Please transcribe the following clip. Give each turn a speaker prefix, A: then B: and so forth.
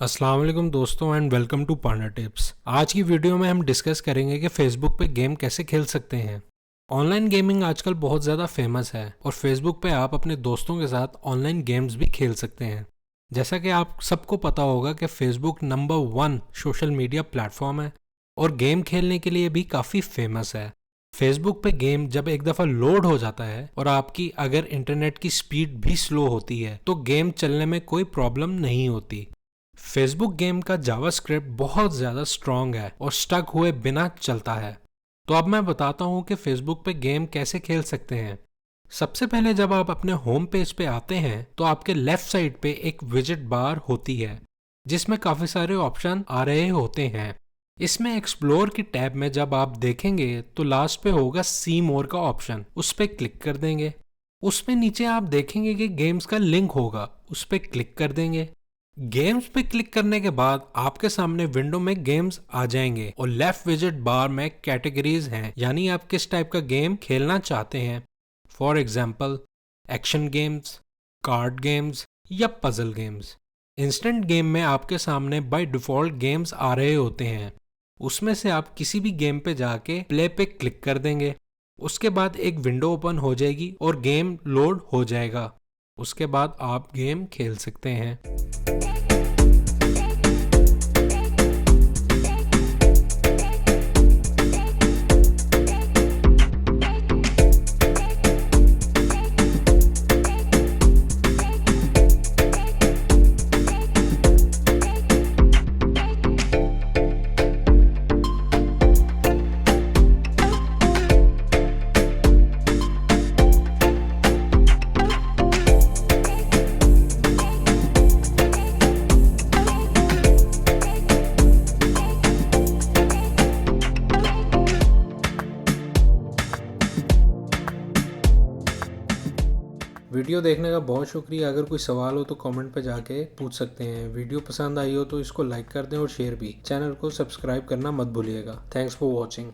A: वालेकुम दोस्तों and welcome to panda tips आज की वीडियो में हम डिस्कस करेंगे कि फेसबुक पे गेम कैसे खेल सकते हैं। ऑनलाइन गेमिंग आजकल बहुत ज़्यादा फ़ेमस है और फेसबुक पे आप अपने दोस्तों के साथ ऑनलाइन गेम्स भी खेल सकते हैं। जैसा कि आप सबको पता होगा कि Facebook number one social media platform है और गेम खेलने के लिए भी काफ़ी फ़ेमस है। फेसबुक पे गेम जब एक दफ़ा लोड हो जाता है और आपकी अगर इंटरनेट की स्पीड भी स्लो होती है तो गेम चलने में कोई प्रॉब्लम नहीं होती। फेसबुक गेम का जावास्क्रिप्ट बहुत ज़्यादा स्ट्रॉन्ग है और स्टक हुए बिना चलता है। तो अब मैं बताता हूँ कि फेसबुक पे गेम कैसे खेल सकते हैं। सबसे पहले जब आप अपने होम पेज पे आते हैं तो आपके लेफ़्ट साइड पे एक विज़िट बार होती है, जिसमें काफ़ी सारे ऑप्शन आ रहे होते हैं। इसमें एक्सप्लोर की टैब में जब आप देखेंगे तो लास्ट पे होगा सी मोर का ऑप्शन उस पर क्लिक कर देंगे। उसमें नीचे आप देखेंगे कि गेम्स का लिंक होगा। उस पर क्लिक कर देंगे। गेम्स पे क्लिक करने के बाद आपके सामने विंडो में गेम्स आ जाएँगे और लेफ़्ट विज़िट बार में कैटेगरीज हैं, यानी आप किस टाइप का गेम खेलना चाहते हैं। For example action games, card games या पजल गेम्स। इंस्टेंट गेम में आपके सामने बाय डिफ़ॉल्ट गेम्स आ रहे होते हैं। उसमें से आप किसी भी गेम पे जाके प्ले पे क्लिक कर देंगे। उसके बाद एक विंडो ओपन हो जाएगी और गेम लोड हो जाएगा। उसके बाद आप गेम खेल सकते हैं। वीडियो देखने का बहुत शुक्रिया। अगर कोई सवाल हो तो कमेंट पर जाके पूछ सकते हैं। वीडियो पसंद आई हो तो इसको लाइक कर दें और शेयर भी। चैनल को सब्सक्राइब करना मत भूलिएगा। Thanks for watching.